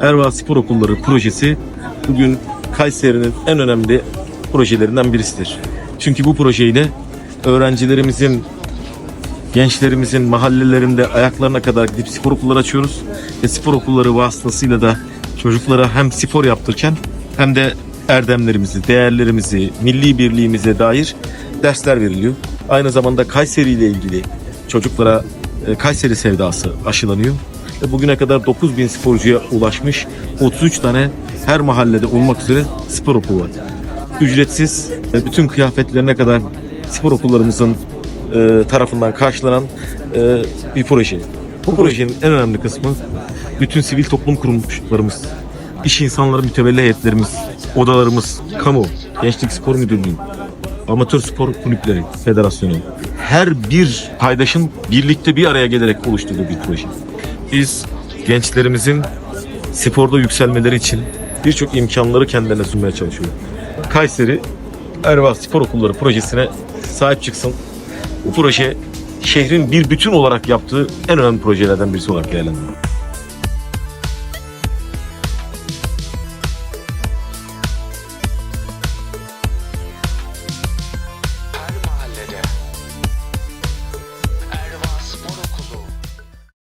Erva Spor Okulları projesi bugün Kayseri'nin en önemli projelerinden birisidir. Çünkü bu projeyle öğrencilerimizin, gençlerimizin mahallelerinde ayaklarına kadar gidip spor okulları açıyoruz. Ve spor okulları vasıtasıyla da çocuklara hem spor yaptırırken hem de erdemlerimizi, değerlerimizi, milli birliğimize dair dersler veriliyor. Aynı zamanda Kayseri ile ilgili çocuklara e, Kayseri sevdası aşılanıyor. Ve bugüne kadar 9000 sporcuya ulaşmış 33 tane her mahallede olmak üzere spor okulu var. Ücretsiz e, bütün kıyafetlerine kadar spor okullarımızın e, tarafından karşılanan e, bir proje. Bu projenin en önemli kısmı bütün sivil toplum kuruluşlarımız, iş insanları mütevelli heyetlerimiz, odalarımız, kamu, gençlik spor müdürlüğü, amatör spor kulüpleri, federasyonu, her bir paydaşın birlikte bir araya gelerek oluşturduğu bir proje. Biz gençlerimizin sporda yükselmeleri için birçok imkanları kendilerine sunmaya çalışıyoruz. Kayseri Erva Spor Okulları projesine sahip çıksın. Bu proje şehrin bir bütün olarak yaptığı en önemli projelerden birisi olarak değerlendirilir.